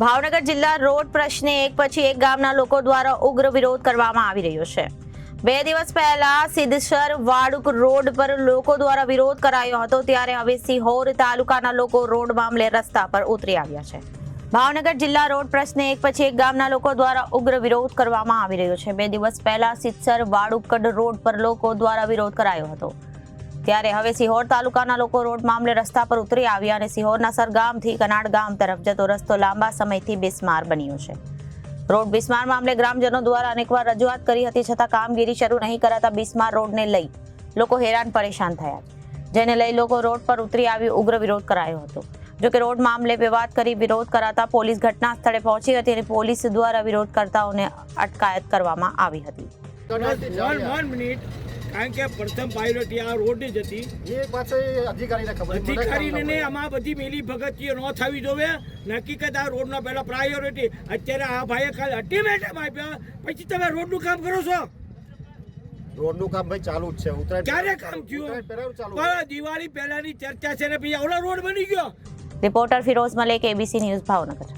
ભાવનગર જિલ્લા રોડ પ્રશ્ને એક પછી એક ગામના લોકો દ્વારા ઉગ્ર વિરોધ કરવામાં આવી રહ્યો છે. બે દિવસ પહેલા સિદ્ધસર વાડુક રોડ પર લોકો દ્વારા વિરોધ કરાયો હતો, ત્યારે હવે સિહોર તાલુકાના લોકો રોડ મામલે રસ્તા પર ઉતરી આવ્યા છે. ભાવનગર જિલ્લા રોડ પ્રશ્ને એક પછી એક ગામના લોકો દ્વારા ઉગ્ર વિરોધ કરવામાં આવી રહ્યો છે. બે દિવસ પહેલા સિદ્ધસર વાડુકડ રોડ પર લોકો દ્વારા વિરોધ કરાયો હતો. ત્યારે હવે સિહોર તાલુકાના લોકો રોડ મામલે રસ્તા પર ઉતરી આવ્યા અને સિહોરના સરગામથી કનાડ ગામ તરફ જતો રસ્તો લાંબા સમયથી બિસ્માર બન્યો છે. રોડ બિસ્માર મામલે ગ્રામજનો દ્વારા અનેકવાર રજૂઆત કરી હતી, છતાં કામગીરી શરૂ નહીં કરાતા બિસ્માર રોડને લઈ લોકો હેરાન પરેશાન થયા જેને લઈ લોકો રોડ પર ઉતરી આવી ઉગ્ર વિરોધ કરાયો હતો. જોકે રોડ મામલે વિવાદ કરી વિરોધ કરાતા પોલીસ ઘટના સ્થળે પહોંચી હતી અને પોલીસ દ્વારા વિરોધ કરતાઓને અટકાયત કરવામાં આવી હતી. કારણ કે પ્રથમ પ્રાયોરિટી આ રોડ જ હતી. અધિકારીને ખબર અધિકારીને ને આમાં બધી મેલી ભગતીઓ ન થવી જોવે. હકીકત આ રોડનો પહેલા પ્રાયોરિટી અત્યારે આ ભાઈએ ખાલી અલ્ટિમેટમ આપ્યા. પછી તમે રોડનું કામ કરો છો? રોડનું કામ ભાઈ ચાલુ જ છે. ઉત્તરાયણ ક્યારે કામ થયું? પહેલા પણ દિવાળી પહેલાની ચર્ચા છે ને પછી આવડો રોડ બની ગયો. Reporter Firoz Malek ABC news Bhavnagar.